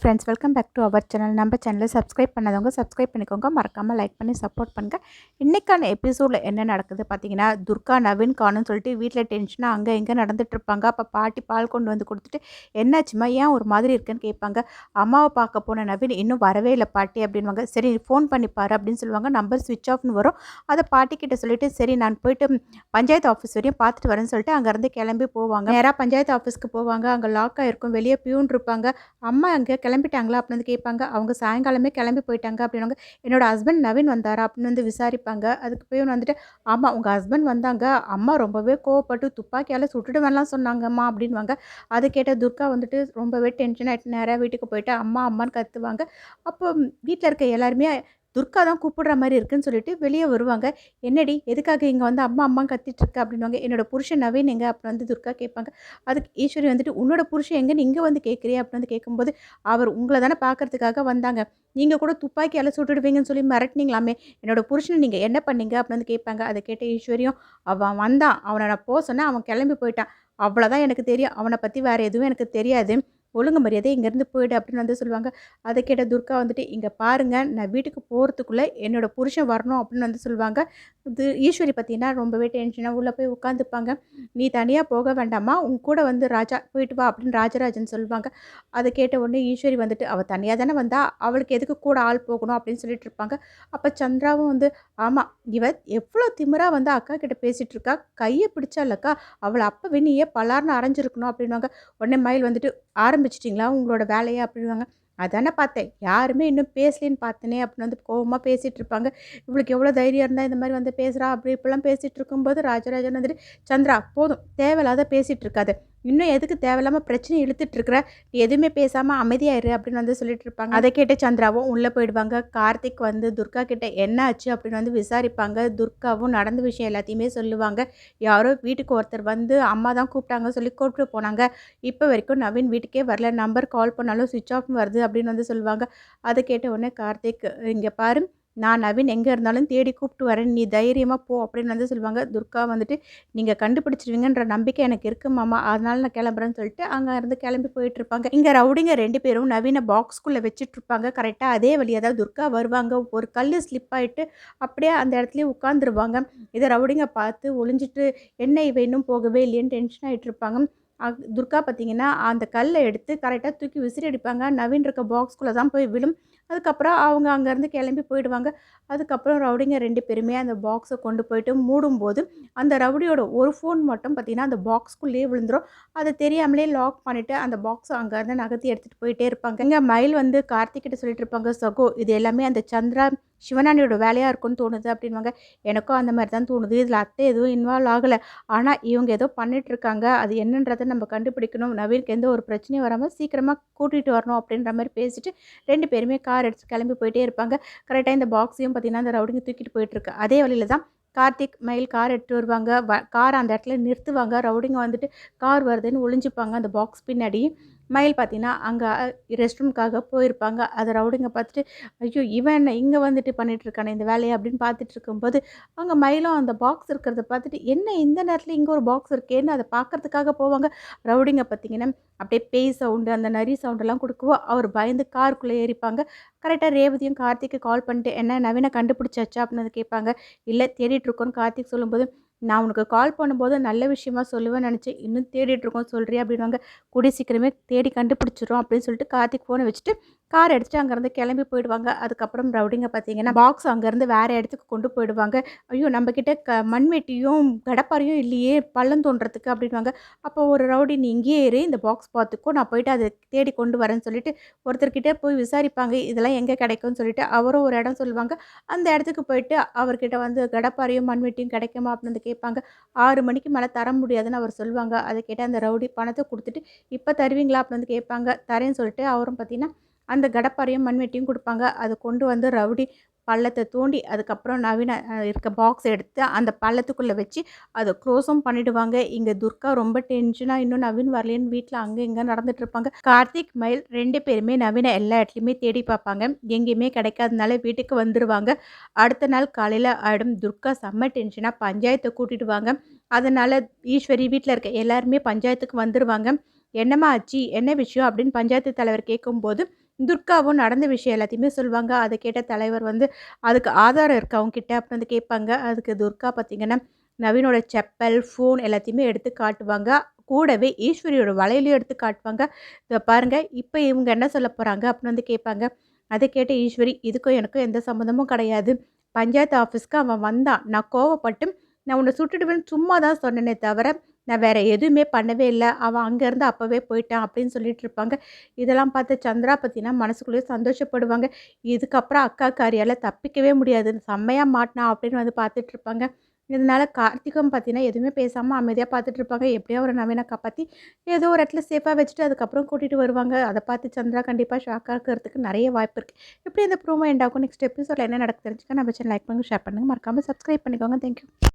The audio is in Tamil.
Friends welcome back to our channel நம்ம சேனலை சப்ஸ்கிரைப் பண்ணாதவங்க சப்ஸ்கிரைப் பண்ணிக்கோங்க. மறக்காமல் லைக் பண்ணி சப்போர்ட் பண்ணுங்கள் இன்றைக்கான எபிசோடில் என்ன நடக்குது பார்த்தீங்கன்னா துர்கா நவீன் காணும்னு சொல்லிட்டு வீட்டில் டென்ஷனாக அங்கே இங்கே நடந்துகிட்ருப்பாங்க அப்போ பாட்டி பால் கொண்டு வந்து கொடுத்துட்டு என்னாச்சுமா ஏன் ஒரு மாதிரி இருக்குன்னு கேட்பாங்க. அம்மாவை பார்க்க போன நவீன் இன்னும் வரவே இல்லை பாட்டி அப்படின்வாங்க சரி ஃபோன் பண்ணி பாரு அப்படின்னு சொல்லுவாங்க. நம்பர் ஸ்விட்ச் ஆஃப்னு வரும். அதை பாட்டி கிட்ட சொல்லிட்டு சரி நான் போயிட்டு பஞ்சாயத்து ஆஃபீஸ் வரையும் பார்த்துட்டு வரேன்னு சொல்லிட்டு அங்கேருந்து கிளம்பி போவாங்க. நேராக பஞ்சாயத்து ஆஃபீஸ்க்கு போவாங்க. அங்கே லாக் ஆகிருக்கும் வெளியே பியூன் இருப்பாங்க. அம்மா அங்கே கிளம்பிட்டாங்களா அப்படின்னு வந்து கேட்பாங்க. அவங்க சாயங்காலமே கிளம்பி போயிட்டாங்க அப்படின்னாங்க என்னோட ஹஸ்பண்ட் நவீன் வந்தாரா? அப்படின்னு வந்து விசாரிப்பாங்க. அதுக்கு போய் வந்துட்டு ஆமாம் உங்கள் ஹஸ்பண்ட் வந்தாங்க. அம்மா ரொம்பவே கோவப்பட்டு துப்பாக்கியால் சுட்டுட்டு வரலாம் சொன்னாங்கம்மா அப்படின்வாங்க அதை கேட்ட துர்கா வந்துட்டு ரொம்பவே டென்ஷன் ஆகிட்டு நேராக வீட்டுக்கு போயிட்டு அம்மா அம்மான்னு கத்துவாங்க. அப்போ வீட்டில் இருக்க எல்லாருமே துர்கா தான் கூப்பிடுற மாதிரி இருக்குன்னு சொல்லிட்டு வெளியே வருவாங்க. என்னடி எதுக்காக இங்கே வந்து அம்மா அம்மா கத்திட்டு இருக்க? அப்படின்வாங்க என்னோட புருஷன் நவீன் எங்க? அப்படின்னு வந்து துர்கா கேட்பாங்க. அதுக்கு ஈஸ்வரி வந்துட்டு உன்னோட புருஷன் எங்கன்னு இங்கே வந்து கேட்குறியா? அப்படின்னு வந்து கேட்கும்போது அவர் உங்களை தானே பார்க்கறதுக்காக வந்தாங்க. நீங்கள் கூட துப்பாக்கியால் சுட்டுடுவீங்கன்னு சொல்லி மிரட்டினீங்களாமே. என்னோட புருஷனை நீங்கள் என்ன பண்ணீங்க? அப்படின்னு வந்து கேட்பாங்க. அதை கேட்ட ஈஸ்வரியும் அவன் வந்தான். அவனை நான் போக சொன்னேன். அவன் கிளம்பி போயிட்டான். அவ்வளோதான் எனக்கு தெரியும். அவனை பற்றி வேறு எதுவும் எனக்கு தெரியாது. ஒழுங்கு மரியாதை இங்கேருந்து போயிடு அப்படின்னு வந்து சொல்லுவாங்க. அதை கேட்ட துர்கா வந்துட்டு இங்கே பாருங்கள் நான் வீட்டுக்கு போகிறதுக்குள்ளே என்னோட புருஷன் வரணும் அப்படின்னு வந்து சொல்லுவாங்க. இது ஈஸ்வரி பார்த்தீங்கன்னா ரொம்பவே டென்ஷனாக உள்ளே போய் உட்காந்துப்பாங்க. நீ தனியாக போக வேண்டாமா உன் கூட வந்து ராஜா போயிட்டு வா அப்படின்னு ராஜராஜன் சொல்லுவாங்க. அதை கேட்ட உடனே ஈஸ்வரி வந்துட்டு அவள் தனியாக தானே வந்தால் அவளுக்கு எதுக்கு கூட ஆள் போகணும் அப்படின்னு சொல்லிட்டு இருப்பாங்க. அப்போ சந்திராவும் வந்து ஆமாம் இவ எவ்வளோ திமிராக வந்து அக்கா கிட்ட பேசிகிட்டு இருக்கா? கையை பிடிச்சாலக்கா அவளை அப்போ வினியே பலார்னு அரைஞ்சிருக்கணும் அப்படின்வாங்க உடனே மயில் வந்துட்டு ஆரம்பிச்சிட்டிங்களா? உங்களோட வேலையை அப்படிவாங்க அதானே பார்த்தேன். யாருமே இன்னும் பேசலேன்னு பார்த்தனே அப்படின்னு வந்து கோவமாக பேசிகிட்டு இருப்பாங்க. இவளுக்கு எவ்வளோ தைரியம் இருந்தால் இந்த மாதிரி வந்து பேசுகிறா அப்படி இப்படிலாம் பேசிகிட்டு இருக்கும்போது ராஜராஜன் வந்துட்டு சந்திரா போதும். தேவையில்லாத பேசிகிட்டு இருக்காது. இன்னும் எதுக்கு தேவையில்லாமல் பிரச்சனை இழுத்துட்ருக்குற? நீ எதுவுமே பேசாமல் அமைதியாயிரு அப்படின்னு வந்து சொல்லிட்டு இருப்பாங்க. அதை கேட்டு சந்திராவும் உள்ளே போயிடுவாங்க. கார்த்திக் வந்து துர்கா கிட்ட என்ன ஆச்சு அப்படின்னு வந்து விசாரிப்பாங்க. துர்காவும் நடந்த விஷயம் எல்லாத்தையுமே சொல்லுவாங்க. யாரோ வீட்டுக்கு ஒருத்தர் வந்து அம்மா தான் கூப்பிட்டாங்க சொல்லி கூப்பிட்டு போனாங்க. இப்போ வரைக்கும் நவீன் வீட்டுக்கே வரல. நம்பர் கால் பண்ணாலும் சுவிட்ச் ஆஃப் வருது அப்படின்னு வந்து சொல்லுவாங்க. அதை கேட்ட உடனே கார்த்திக் இங்கே பாரு நான் நவீன் எங்கே இருந்தாலும் தேடி கூப்பிட்டு வரேன். நீ தைரியமாக போ அப்படின்னு வந்து சொல்லுவாங்க. துர்கா வந்துட்டு நீங்கள் கண்டுபிடிச்சிருவீங்கன்ற நம்பிக்கை எனக்கு இருக்குது மாமா. அதனால நான் கிளம்புறேன்னு சொல்லிட்டு அங்கே இருந்து கிளம்பி போயிட்டு இருப்பாங்க. இங்கே ரவுடிங்க ரெண்டு பேரும் நவீன பாக்ஸ்குள்ளே வச்சுட்ருப்பாங்க கரெக்டாக அதே வழியாக தான் துர்கா வருவாங்க. ஒரு கல் ஸ்லிப் ஆகிட்டு அப்படியே அந்த இடத்துலையே உட்காந்துருவாங்க இதை ரவுடிங்க பார்த்து ஒளிஞ்சிட்டு என்ன இவ இன்னும் போகவே இல்லையேன்னு டென்ஷன் ஆகிட்டு இருப்பாங்க. துர்கா பார்த்தீங்கன்னா அந்த கல்லை எடுத்து கரெக்டாக தூக்கி விசிறி அடிப்பாங்க. நவீன் இருக்க பாக்ஸ்குள்ளே தான் போய் விழும். அதுக்கப்புறம் அவங்க அங்கேருந்து கிளம்பி போயிடுவாங்க. அதுக்கப்புறம் ரவுடிங்க ரெண்டு பேருமே அந்த பாக்ஸை கொண்டு போயிட்டு மூடும்போது அந்த ரவுடியோட ஒரு ஃபோன் மட்டும் பார்த்தீங்கன்னா அந்த பாக்ஸ்க்குள்ளேயே விழுந்துரும். அதை தெரியாமலே லாக் பண்ணிவிட்டு அந்த பாக்ஸை அங்கேருந்து நகர்த்தி எடுத்துகிட்டு போயிட்டே இருப்பாங்க. இங்கே மயில் வந்து கார்த்திக்கிட்ட சொல்லிட்டு இருப்பாங்க சகோ இது எல்லாமே அந்த சந்திரா சிவனாண்டியோட வேலையாக இருக்கும்னு தோணுது அப்படின்வாங்க எனக்கும் அந்த மாதிரி தான் தோணுது. இதில் அத்தை எதுவும் இன்வால்வ் ஆகலை. ஆனால் இவங்க ஏதோ பண்ணிட்டு இருக்காங்க. அது என்னன்றதை நம்ம கண்டுபிடிக்கணும். நவீனுக்கு எந்த ஒரு பிரச்சனையும் வராமல் சீக்கிரமாக கூட்டிகிட்டு வரணும் அப்படின்ற மாதிரி பேசிட்டு ரெண்டு பேருமே கார் எடுத்து கிளம்பி போயிட்டே இருப்பாங்க. கரெக்டாக இந்த பாக்ஸையும் பார்த்தீங்கன்னா அந்த ரவுடிங்க தூக்கிட்டு போயிட்டுருக்கு அதே வழியில் தான் கார்த்திக் மயில் கார் எடுத்துகிட்டு வருவாங்க. வ கார் அந்த இடத்துல நிறுத்துவாங்க. ரவுடிங்க வந்துட்டு கார் வருதுன்னு ஒளிஞ்சுப்பாங்க. அந்த பாக்ஸ் பின்னாடி. மயில் பார்த்தீங்கன்னா அங்கே ரெஸ்ட் ரூம்க்காக போயிருப்பாங்க. அதை ரவுடிங்க பார்த்துட்டு ஐயோ இவன் என்ன இங்கே வந்துட்டு பண்ணிகிட்ருக்கானே இருக்கானே இந்த வேலையை? அப்படின்னு பார்த்துட்டு இருக்கும்போது அங்கே மயிலும் அந்த பாக்ஸ் இருக்கிறத பார்த்துட்டு என்ன இந்த நேரத்தில் இங்கே ஒரு பாக்ஸ் இருக்கேன்னு அதை பார்க்குறதுக்காக போவாங்க? ரவுடிங்க பார்த்தீங்கன்னா அப்படியே பேய் சவுண்டு அந்த நரி சவுண்டெல்லாம் கொடுக்கவோ அவர் பயந்து காருக்குள்ளே ஏறிப்பாங்க. கரெக்டாக ரேவதியும் கார்த்திக்கு கால் பண்ணிட்டு என்ன நவீன கண்டுபிடிச்சாச்சா? அப்படின்னு கேட்பாங்க. இல்லை தேடிட்டுருக்கோன்னு கார்த்திக் சொல்லும்போது நான் உனக்கு கால் பண்ணும்போது நல்ல விஷயமா சொல்லுவேன் நினச்சேன். இன்னும் தேடிட்டு இருக்கோம் சொல்றியா அப்படின்வாங்க கூடிய சீக்கிரமே தேடி கண்டுபிடிச்சிரும் அப்படின்னு சொல்லிட்டு கார்த்திக் ஃபோனை வச்சுட்டு கார் எடுத்துட்டு அங்கேருந்து கிளம்பி போயிடுவாங்க. அதுக்கப்புறம் ரவுடிங்க பார்த்தீங்கன்னா பாக்ஸ் அங்கேருந்து வேறு இடத்துக்கு கொண்டு போயிடுவாங்க. ஐயோ நம்மக்கிட்ட க மண்வெட்டியும் கடப்பாரையும் இல்லையே பள்ளம் தோன்றதுக்கு அப்படின்வாங்க அப்போ ஒரு ரவுடி நீ இங்கேயே இரு இந்த பாக்ஸ் பார்த்துக்கோ நான் போயிட்டு அதை தேடி கொண்டு வரேன்னு சொல்லிட்டு ஒருத்தர்கிட்ட போய் விசாரிப்பாங்க. இதெல்லாம் எங்கே கிடைக்கும்னு சொல்லிட்டு அவரும் ஒரு இடம் சொல்லுவாங்க. அந்த இடத்துக்கு போயிட்டு அவர்கிட்ட வந்து கடப்பாரையும் மண்வெட்டியும் கிடைக்குமா? அப்படின்னு வந்து கேட்பாங்க. ஆறு மணிக்கு மேலே தர முடியாதுன்னு அவர் சொல்லுவாங்க. அதை கேட்டால் அந்த ரவுடி பணத்தை கொடுத்துட்டு இப்போ தருவீங்களா? அப்படின்னு வந்து கேட்பாங்க. தரேன்னு சொல்லிட்டு அவரும் பார்த்தீங்கன்னா அந்த கடப்பாரையும் மண்வெட்டியும் கொடுப்பாங்க. அதை கொண்டு வந்து ரவுடி பள்ளத்தை தோண்டி அதுக்கப்புறம் நவீன இருக்க பாக்ஸ் எடுத்து அந்த பள்ளத்துக்குள்ளே வச்சு அதை க்ளோஸும் பண்ணிவிடுவாங்க இங்கே துர்கா ரொம்ப டென்ஷனாக இன்னும் நவீன் வரலேன்னு வீட்டில் அங்கே இங்கே நடந்துட்டு இருப்பாங்க. கார்த்திக் மயில் ரெண்டு பேருமே நவீனை எல்லா இடத்துலையுமே தேடி பார்ப்பாங்க. எங்கேயுமே கிடைக்காதனால வீட்டுக்கு வந்துடுவாங்க அடுத்த நாள் காலையில் ஆயிடும். துர்கா செம்ம டென்ஷனாக பஞ்சாயத்தை கூட்டிடுவாங்க. அதனால் ஈஸ்வரி வீட்டில் இருக்க எல்லாருமே பஞ்சாயத்துக்கு வந்துடுவாங்க என்னம்மா ஆச்சு? என்ன விஷயம்? அப்படின்னு பஞ்சாயத்து தலைவர் கேட்கும்போது துர்காவும் நடந்த விஷயம் எல்லாத்தையுமே சொல்லுவாங்க. அதை கேட்ட தலைவர் வந்து அதுக்கு ஆதாரம் இருக்கு அவங்க கிட்ட அப்படின்னு வந்து கேட்பாங்க. அதுக்கு துர்கா பார்த்திங்கன்னா நவீனோட செப்பல் ஃபோன் எல்லாத்தையுமே எடுத்து காட்டுவாங்க. கூடவே ஈஸ்வரியோட வலையிலையும் எடுத்து காட்டுவாங்க. இதை பாருங்கள் இப்போ இவங்க என்ன சொல்ல போகிறாங்க அப்படின்னு வந்து கேட்பாங்க. அதை கேட்ட ஈஸ்வரி இதுக்கும் எனக்கும் எந்த சம்மந்தமும் கிடையாது. பஞ்சாயத்து ஆஃபீஸ்க்கு அவன் வந்தான். நான் கோவப்பட்டு நான் உன்னை சுட்டுடுவேன்னு சும்மா தான் சொன்னேனே தவிர நான் வேறு எதுவுமே பண்ணவே இல்லை. அவன் அங்கேருந்து அப்போவே போயிட்டான் அப்படின்னு சொல்லிட்டு இருப்பாங்க. இதெல்லாம் பார்த்து சந்திரா பற்றினா மனசுக்குள்ளேயே சந்தோஷப்படுவாங்க. இதுக்கப்புறம் அக்கா காரியால் தப்பிக்கவே முடியாது. செம்மையாக மாட்டினா அப்படின்னு வந்து பார்த்துட்டு இருப்பாங்க. இதனால் கார்த்திகம் பார்த்தீங்கன்னா எதுவுமே பேசாமல் அமைதியாக பார்த்துட்டு இருப்பாங்க. எப்படியோ ஒரு நவீன காப்பாற்றி ஏதோ ஒரு இடத்துல சேஃபாக வச்சுட்டு அதுக்கப்புறம் கூட்டிகிட்டு வருவாங்க. அதை பார்த்து சந்திரா கண்டிப்பாக ஷாக்காக இருக்கிறதுக்கு நிறைய வாய்ப்பு இருக்குது எப்படி இந்த ப்ரோமோ எண்டாகும் நெக்ஸ்ட் எபிசோடில் என்ன நடக்கு தெரிஞ்சுக்க நம்ம சேனல் லைக் பண்ணுங்கள் ஷேர் பண்ணுங்கள் மறக்காமல் சப்ஸ்கிரைப் பண்ணிக்கோங்க. தேங்க்யூ